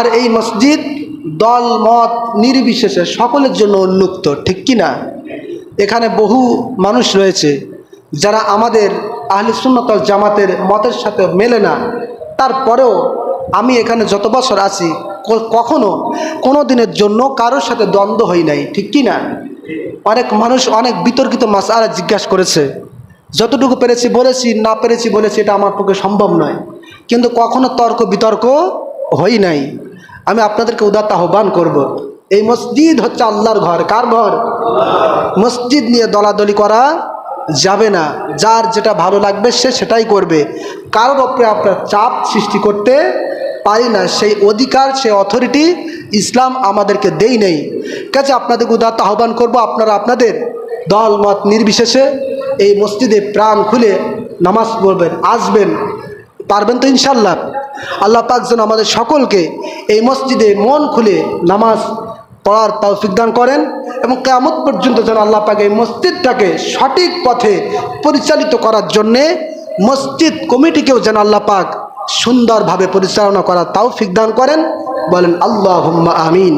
আর এই মসজিদ দল, মত নির্বিশেষে সকলের জন্য উন্মুক্ত, ঠিক কি না? এখানে বহু মানুষ রয়েছে যারা আমাদের আহলে সুন্নতল জামাতের মতের সাথে মেলে না। তারপরেও আমি এখানে যত বছর আছি কখনো কোনো দিনের জন্য কারোর সাথে দ্বন্দ্ব হই নাই, ঠিক কি না? অনেক মানুষ অনেক বিতর্কিত মাসালা জিজ্ঞাসা করেছে। যতটুকু পেরেছি বলেছি, না পেরেছি বলেছি, এটা আমার পক্ষে সম্ভব নয়। কিন্তু কখনো তর্ক বিতর্ক হই নাই। আমি আপনাদেরকে উদাত্ত আহ্বান করব। এই মসজিদ হচ্ছে আল্লাহর ঘর। কার ঘর? মসজিদ নিয়ে দলাদলি করা যাবে না। যার যেটা ভালো লাগবে সে সেটাই করবে। কারোর ওপরে আপনার চাপ সৃষ্টি করতে পারি না। সেই অধিকার, সেই অথরিটি ইসলাম আমাদেরকে দেই নেই। কাছে আপনাদেরকে উদাত্ত আহ্বান করব। আপনারা আপনাদের দল, মত নির্বিশেষে এই মসজিদে প্রাণ খুলে নামাজ পড়বেন, আসবেন। পারবেন তো ইনশাল্লাহ আল্লাহ পাক যেন আমাদের সকলকে এই মসজিদে মন খুলে নামাজ পড়ার তাও দান করেন এবং কেমন পর্যন্ত যেন আল্লাহ পাকে এই মসজিদটাকে সঠিক পথে পরিচালিত করার জন্যে মসজিদ কমিটিকেও যেন আল্লাহ পাক সুন্দরভাবে পরিচালনা করার তাও দান করেন। বলেন আল্লাহ আমিন।